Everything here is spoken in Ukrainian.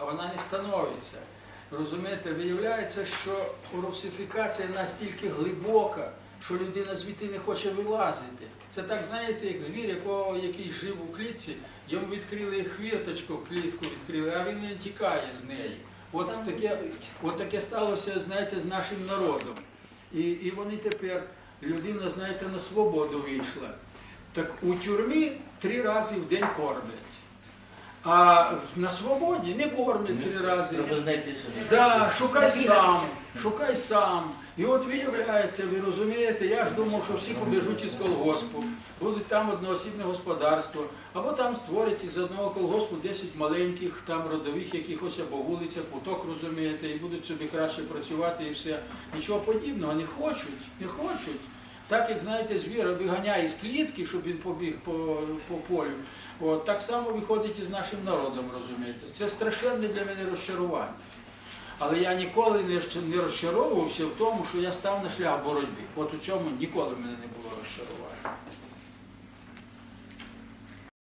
а вона не становиться. Розумієте, виявляється, що русифікація настільки глибока, що людина звідти не хоче вилазити. Це так, знаєте, як звір, якого, який жив у клітці, йому відкрили хвірточку, клітку відкрили, а він не тікає з неї. От таке, от таке сталося, знаєте, з нашим народом. І, і вони тепер, людина, знаєте, на свободу вийшла. Так у тюрмі три рази в день кормлять. А на свободі не кормлять три рази. Да, шукай сам, шукай сам. І от виявляється, ви розумієте, я ж думав, що всі побіжуть із колгоспу, будуть там одноосібне господарство, або там створять із одного колгоспу 10 маленьких там родових якихось або вулицях, куток, розумієте, і будуть собі краще працювати і все. Нічого подібного, не хочуть, не хочуть. Так як знаєте, звіра виганяє з клітки, щоб він побіг по, по полю. От, так само виходить і з нашим народом, розумієте. Це страшенне для мене розчарування. Але я ніколи не розчаровувався в тому, що я став на шлях боротьби. От у цьому ніколи в мене не було розчарування.